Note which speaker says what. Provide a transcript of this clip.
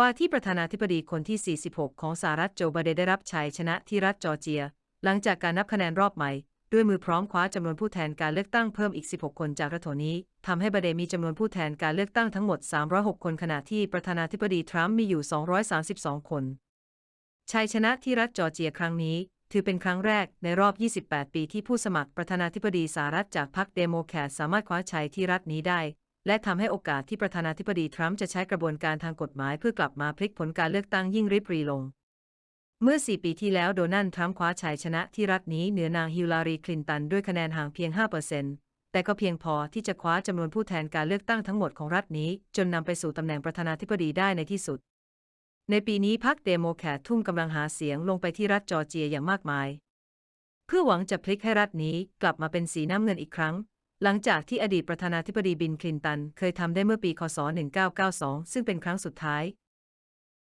Speaker 1: ว่าที่ประธานาธิบดีคนที่ 46 ของสหรัฐโจไบเดนได้รับชัยชนะที่รัฐจอร์เจีย หลังจากการนับคะแนนรอบใหม่ ด้วยมือพร้อมคว้าจำนวนผู้แทนการเลือกตั้งเพิ่มอีก 16 คนจากรัฐโถนี้ทำให้ไบเดนมีจำนวนผู้แทนการเลือกตั้งทั้งหมด 306 คนขณะที่ประธานาธิบดีทรัมป์มีอยู่ 232 คนชัยชนะที่รัฐจอร์เจียครั้งนี้ ถือเป็นครั้งแรกในรอบ 28 ปีที่ผู้สมัครประธานาธิบดีสหรัฐจากพรรคเดโมแครตสามารถคว้าชัยที่รัฐนี้ได้ และทำให้โอกาสที่ประธานาธิบดีทรัมป์จะใช้กระบวนการทางกฎหมายเพื่อกลับมาพลิกผลการเลือกตั้งยิ่งริบหรีลง เมื่อ 4 ปีที่แล้วโดนัลด์ทรัมป์คว้าชัยชนะที่รัฐนี้เหนือนางฮิลลารีคลินตันด้วยคะแนนห่างเพียง 5%แต่ก็เพียงพอที่จะคว้าจำนวนผู้แทนการเลือกตั้งทั้งหมดของรัฐนี้ จนนำไปสู่ตำแหน่งประธานาธิบดีได้ในที่สุด ในปีนี้พรรคเดโมแครตทุ่มกำลังหาเสียงลงไปที่รัฐจอร์เจียอย่างมากมาย เพื่อหวังจะพลิกให้รัฐนี้กลับมาเป็นสีน้ำเงินอีกครั้ง หลังจากที่อดีตประธานาธิบดีบินคลินตัน เคยทำได้เมื่อปี คศ 1992 ซึ่งเป็นครั้งสุดท้าย